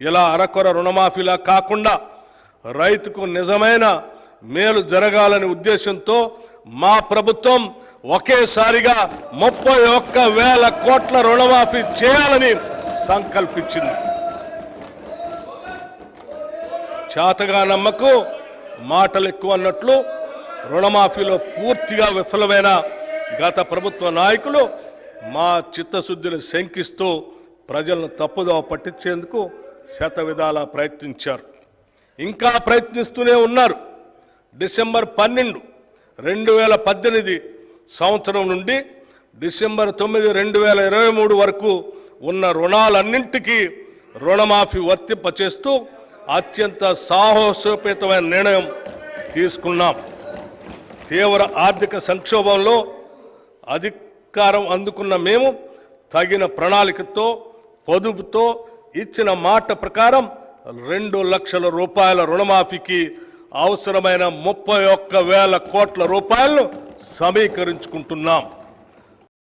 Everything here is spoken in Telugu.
ఇలా అరకొర రుణమాఫీలా కాకుండా రైతుకు నిజమైన మేలు జరగాలని ఉద్దేశంతో మా ప్రభుత్వం ఒకేసారిగా ముప్పై ఒక్క వేల కోట్ల రుణమాఫీ చేయాలని సంకల్పించింది. చేతగా నమ్మకు మాటలు ఎక్కువ అన్నట్లు రుణమాఫీలో పూర్తిగా విఫలమైన గత ప్రభుత్వ నాయకులు మా చిత్తశుద్ధిని శంకిస్తూ ప్రజలను తప్పుదోవ పట్టించేందుకు శత విధాలా ప్రయత్నించారు. ఇంకా ప్రయత్నిస్తూనే ఉన్నారు. డిసెంబర్ పన్నెండు రెండు వేల పద్దెనిమిది సంవత్సరం నుండి డిసెంబర్ తొమ్మిది రెండు వేల ఇరవై మూడు వరకు ఉన్న రుణాలన్నింటికీ రుణమాఫీ వర్తింపచేస్తూ అత్యంత సాహసోపేతమైన నిర్ణయం తీసుకున్నాం. తీవ్ర ఆర్థిక సంక్షోభంలో అధికారం అందుకున్న మేము తగిన ప్రణాళికతో పొదుపుతో ఇచ్చిన మాట ప్రకారం రెండు లక్షల రూపాయల రుణమాఫీకి అవసరమైన ముప్పై ఒక్క వేల కోట్ల రూపాయలను సమీకరించుకుంటున్నాం.